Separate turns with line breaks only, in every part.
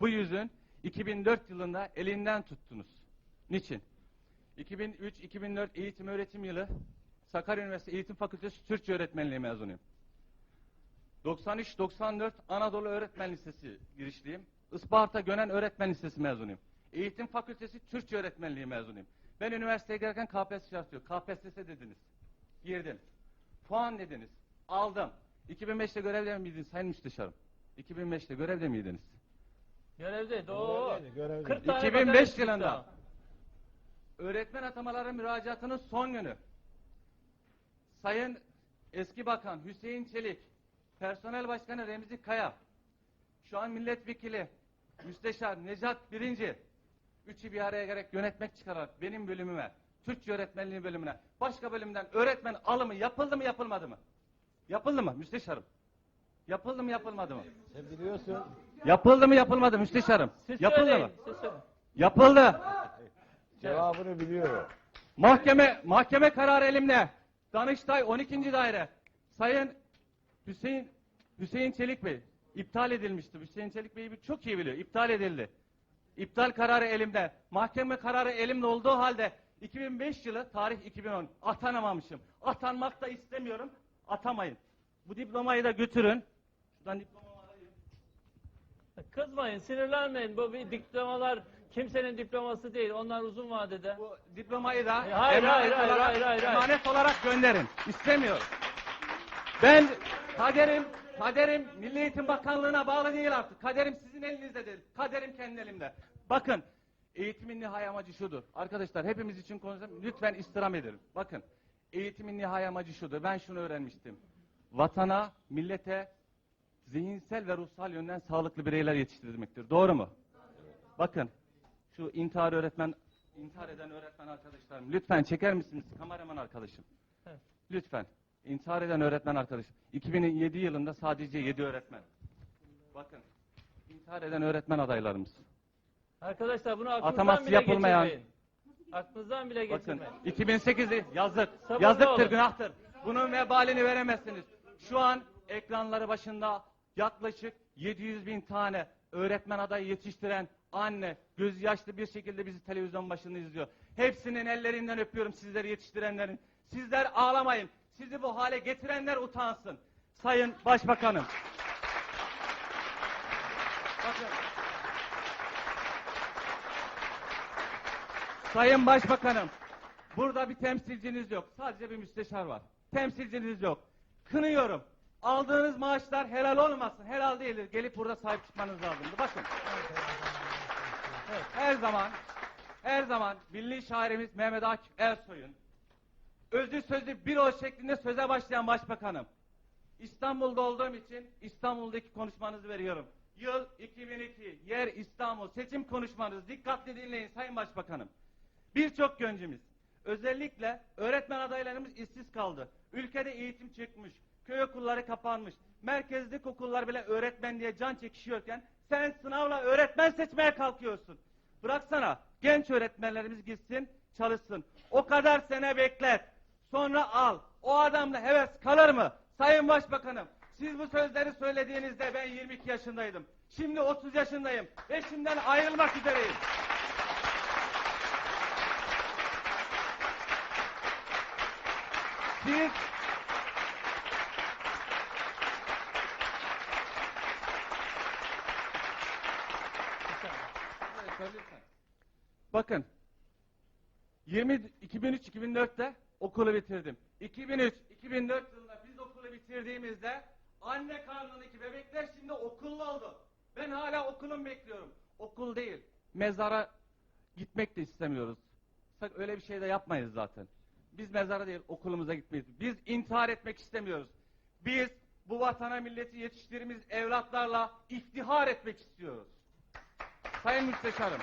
Bu yüzün 2004 yılında elinden tuttunuz. Niçin? 2003-2004 eğitim öğretim yılı Sakarya Üniversitesi Eğitim Fakültesi Türkçe Öğretmenliği mezunuyum. 93-94 Anadolu Öğretmen Lisesi girişliyim. Isparta Gönen Öğretmen Lisesi mezunuyum. Eğitim Fakültesi Türkçe Öğretmenliği mezunuyum. Ben üniversiteye girerken KPSS şartı yok. KPSS dediniz. Girdim. Puan dediniz. Aldım. 2005'te görevde miydiniz Sayın Müsteşarım? 2005'te görevde miydiniz?
Görevdeydi.
Görevdeydi, görevdeydi.
40 tane
2005
bakan çıktı.
yılında. Öğretmen atamaları müracaatının son günü. Sayın Eski Bakan Hüseyin Çelik, Personel Başkanı Remzi Kaya, şu an Milletvekili Müsteşar Necat Birinci, üçü bir araya gerek yönetmek çıkararak benim bölümüme, Türkçe öğretmenliği bölümüne, başka bölümden öğretmen alımı yapıldı mı yapılmadı mı? Yapıldı mı müsteşarım? Yapıldı mı yapılmadı mı?
Sen biliyorsun.
Yapıldı mı yapılmadı mı müsteşarım?
Siz
Yapıldı
söyleyin,
mı?
siz söyleyin.
Yapıldı.
Cevabını biliyor.
Mahkeme mahkeme kararı elimde. Danıştay 12. daire. Sayın Hüseyin Hüseyin Çelik Bey iptal edilmişti. Hüseyin Çelik Bey çok iyi biliyor. İptal edildi. İptal kararı elimde. Mahkeme kararı elimde olduğu halde 2005 yılı tarih 2010 atanamamışım. Atanmak da istemiyorum. Atamayın. Bu diplomayı da götürün. Şuradan diplomamı alayım.
Kızmayın, sinirlenmeyin. Bu bir diplomalar kimsenin diploması değil. Onlar uzun vadede.
Bu diplomayı da
E, hayır,
emanet,
hayır, hayır,
olarak,
hayır, hayır, hayır.
emanet olarak gönderin. İstemiyorum. Ben kaderim, kaderim Milli Eğitim Bakanlığı'na bağlı değil artık. Kaderim sizin elinizde değil. Kaderim kendi elimde. Bakın eğitimin nihai amacı şudur. Arkadaşlar hepimiz için konuşalım. Lütfen istirham ederim. Bakın eğitimin nihai amacı şudur. Ben şunu öğrenmiştim. Vatana, millete zihinsel ve ruhsal yönden sağlıklı bireyler yetiştirmektir. Doğru mu? Bakın şu intihar öğretmen, intihar eden öğretmen arkadaşlarım lütfen çeker misiniz kameraman arkadaşım?
Evet.
Lütfen. İntihar eden öğretmen arkadaşım. 2007 yılında sadece 7 öğretmen. Bakın. intihar eden öğretmen adaylarımız.
Arkadaşlar bunu aklınızdan
Ataması
bile
yapılmayan-
geçirmeyin. Aklınızdan bile
Bakın
geçirmeyin.
2008'de yazık.
Sabırlı
Yazıktır,
olun.
günahtır. Bunun vebalini veremezsiniz. Şu an ekranları başında yaklaşık 700 bin tane öğretmen adayı yetiştiren anne göz yaşlı bir şekilde bizi televizyon başında izliyor. Hepsinin ellerinden öpüyorum sizleri yetiştirenlerin. Sizler ağlamayın. Sizi bu hale getirenler utansın. Sayın Başbakanım. Bakın. Sayın Başbakanım, burada bir temsilciniz yok. Sadece bir müsteşar var. Temsilciniz yok. Kınıyorum. Aldığınız maaşlar helal olmasın. Helal değildir. Gelip burada sahip çıkmanız lazımdı. Bakın. Evet, her zaman, her zaman milli şairimiz Mehmet Akif Ersoy'un özlü sözlü bir ol şeklinde söze başlayan başbakanım. İstanbul'da olduğum için İstanbul'daki konuşmanızı veriyorum. Yıl 2002, yer İstanbul, seçim konuşmanız dikkatli dinleyin Sayın Başbakanım. Birçok gencimiz, özellikle öğretmen adaylarımız işsiz kaldı. Ülkede eğitim çıkmış, köy okulları kapanmış, merkezdeki okullar bile öğretmen diye can çekişiyorken sen sınavla öğretmen seçmeye kalkıyorsun. Bıraksana, genç öğretmenlerimiz gitsin, çalışsın. O kadar sene beklet, sonra al. O adamla heves kalır mı? Sayın Başbakanım, siz bu sözleri söylediğinizde ben 22 yaşındaydım. Şimdi 30 yaşındayım. Eşimden ayrılmak üzereyim. Siz Bakın 20 2003-2004'te okulu bitirdim. 2003-2004 yılında biz okulu bitirdiğimizde anne karnındaki bebekler şimdi okullu oldu. Ben hala okulum bekliyorum. Okul değil. Mezara gitmek de istemiyoruz. Öyle bir şey de yapmayız zaten. Biz mezara değil okulumuza gitmeyiz. Biz intihar etmek istemiyoruz. Biz bu vatana milleti yetiştirdiğimiz evlatlarla iftihar etmek istiyoruz. Sayın Müsteşarım.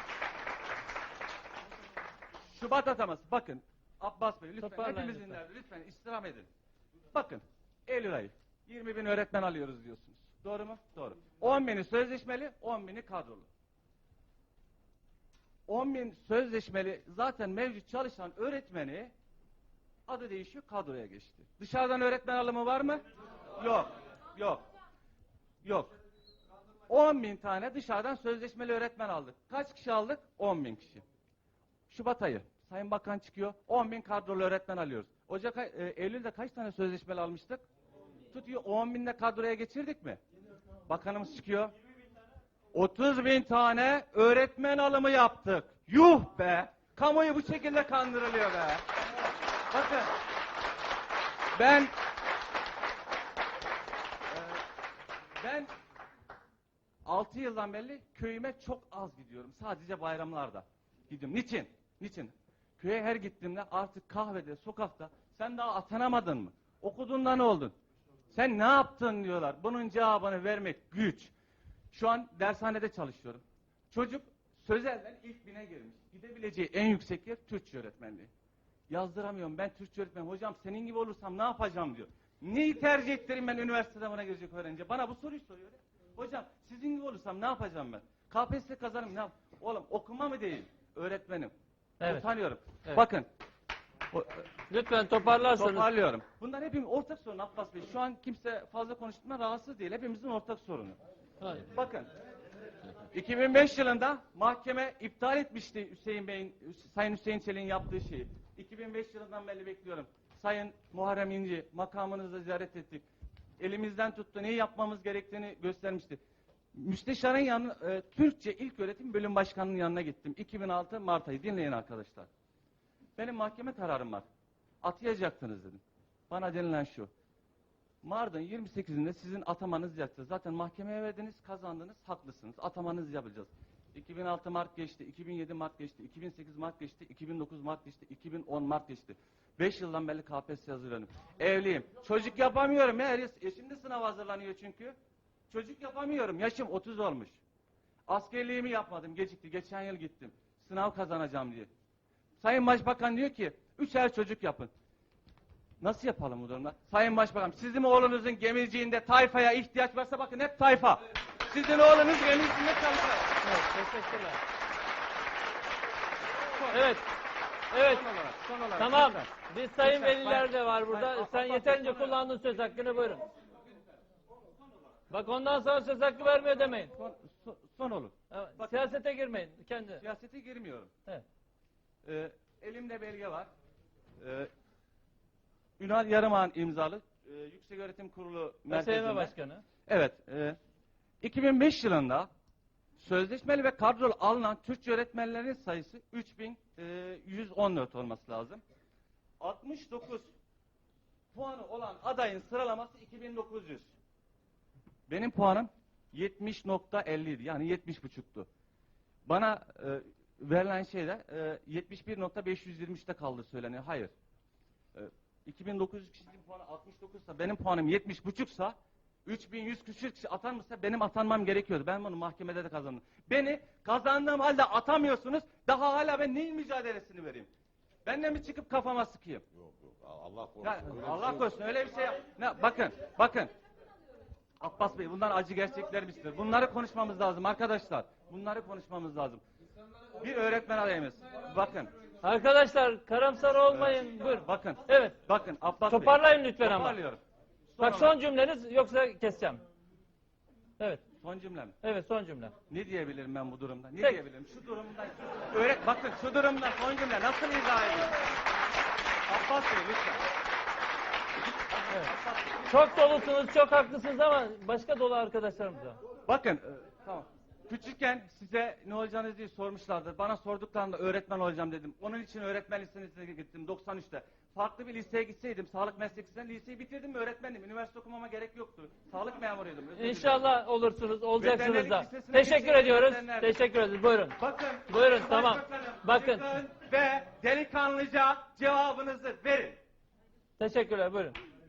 Şubat ataması. Bakın Abbas Bey lütfen
Toparlayın
hepimizin
lütfen.
derdi. Lütfen istirham edin. Bakın Eylül ayı 20 bin öğretmen alıyoruz diyorsunuz. Doğru mu? Doğru. 10 bini sözleşmeli, 10 bini kadrolu. 10 bin sözleşmeli zaten mevcut çalışan öğretmeni adı değişiyor kadroya geçti. Dışarıdan öğretmen alımı var mı? Yok. Yok. Yok. 10 bin tane dışarıdan sözleşmeli öğretmen aldık. Kaç kişi aldık? 10 bin kişi. Şubat ayı. Sayın Bakan çıkıyor. 10 bin kadrolu öğretmen alıyoruz. Ocak e, Eylül'de kaç tane sözleşmeli almıştık? Tutuyor 10 binde kadroya geçirdik mi? Bakanımız çıkıyor. 30 bin tane öğretmen alımı yaptık. Yuh be! Kamuoyu bu şekilde kandırılıyor be. Bakın. Ben e, ben 6 yıldan beri köyüme çok az gidiyorum. Sadece bayramlarda gidiyorum. Niçin? Niçin? Köye her gittiğimde artık kahvede, sokakta sen daha atanamadın mı? Okuduğunda ne oldun? Sen ne yaptın diyorlar. Bunun cevabını vermek güç. Şu an dershanede çalışıyorum. Çocuk sözelden ilk bine girmiş. Gidebileceği en yüksek yer Türkçe öğretmenliği. Yazdıramıyorum ben Türkçe öğretmenim. Hocam senin gibi olursam ne yapacağım diyor. Neyi tercih ettireyim ben üniversite sınavına girecek öğrenci? Bana bu soruyu soruyor. Hocam sizin gibi olursam ne yapacağım ben? KPSS kazanırım ne yap? Oğlum okuma mı değil? Öğretmenim.
Evet.
Utanıyorum.
Evet.
Bakın.
Lütfen toparlarsanız.
Toparlıyorum. Bunlar hepimiz ortak sorun Abbas Bey. Şu an kimse fazla konuştuğundan rahatsız değil. Hepimizin ortak sorunu.
Hayır.
Bakın. 2005 yılında mahkeme iptal etmişti Hüseyin Bey'in, Sayın Hüseyin Çelik'in yaptığı şeyi. 2005 yılından beri bekliyorum. Sayın Muharrem İnci makamınızı ziyaret ettik. Elimizden tuttu. Neyi yapmamız gerektiğini göstermişti. Müsteşarın yanı, e, Türkçe İlk Öğretim Bölüm Başkanı'nın yanına gittim. 2006 Mart ayı. Dinleyin arkadaşlar. Benim mahkeme kararım var. Atayacaktınız dedim. Bana denilen şu. Mardin 28'inde sizin atamanız yapacağız. Zaten mahkemeye verdiniz, kazandınız, haklısınız. Atamanız yapacağız. 2006 Mart geçti, 2007 Mart geçti, 2008 Mart geçti, 2009 Mart geçti, 2010 Mart geçti. 5 yıldan beri KPSS hazırlanıyorum. Evliyim. Çocuk yapamıyorum ya. Eşim de sınav hazırlanıyor çünkü. Çocuk yapamıyorum. Yaşım 30 olmuş. Askerliğimi yapmadım. Gecikti. Geçen yıl gittim. Sınav kazanacağım diye. Sayın Başbakan diyor ki, üçer çocuk yapın. Nasıl yapalım bu durumda? Sayın Başbakan, sizin oğlunuzun gemiciğinde tayfaya ihtiyaç varsa bakın hep tayfa. Sizin oğlunuz gemiciğinde çalışır.
Evet, teşekkürler. Evet. Evet.
Son olarak, son olarak.
Tamam. Biz sayın veliler de var burada. Sen yeterince kullandın söz hakkını buyurun. Bak ondan sonra söz hakkı vermiyor demeyin.
Son, son, son olur.
Evet,
Bak-
Siyasete girmeyin. Kendi.
Siyasete girmiyorum.
Evet.
Ee, elimde belge var. Ee, Ünal Yarıman imzalı e, Yüksek Öğretim Kurulu merkezinde.
Başkanı.
Evet. E, 2005 yılında sözleşmeli ve kadrolu alınan Türkçe öğretmenlerin sayısı 3114 olması lazım. 69 puanı olan adayın sıralaması 2900. Benim puanım 70.50 idi. Yani 70.5'tu. Bana e, verilen şeyde e, 71.523'te kaldı söyleniyor. Hayır. E, 2900 kişinin puanı 69 ise benim puanım 70.5'sa 3100 küsür kişi atanmışsa benim atanmam gerekiyordu. Ben bunu mahkemede de kazandım. Beni kazandığım halde atamıyorsunuz. Daha hala ben neyin mücadelesini vereyim? Ben de mi çıkıp kafama sıkayım?
Yok yok Allah korusun.
Ya,
Öyle
Allah
şey-
korusun öyle bir şey yap. Ne, bakın, bakın. Abbas Bey bunlar acı gerçeklerimizdir. Bunları konuşmamız lazım arkadaşlar. Bunları konuşmamız lazım. Bir öğretmen adayımız. Bakın,
Arkadaşlar karamsar olmayın. Buyurun.
bakın,
Evet.
bakın Abbas Bey.
Toparlayın lütfen ama.
Toparlıyorum.
Bak son cümleniz yoksa keseceğim. Evet.
son cümlem.
Evet son cümle.
Ne diyebilirim ben bu durumda? Ne
Tek-
diyebilirim? Şu durumda, öğret, bakın şu durumda son cümle nasıl izah edeyim? Abbas Bey lütfen.
Evet. Çok dolusunuz, çok haklısınız ama başka dolu arkadaşlarımız var.
Bakın, e, tamam. Küçükken size ne olacağınızı diye sormuşlardı. Bana sorduklarında öğretmen olacağım dedim. Onun için öğretmen lisesine gittim 93'te. Farklı bir liseye gitseydim, sağlık meslek lisesinden liseyi bitirdim mi öğretmendim. Üniversite okumama gerek yoktu. Sağlık memuruydum. özür dilerim.
İnşallah olursunuz, olacaksınız da. Teşekkür ediyoruz. Teşekkür ederiz. Buyurun.
Bakın.
Buyurun, tamam. Bakın.
Ve delikanlıca cevabınızı verin.
Teşekkürler. Buyurun.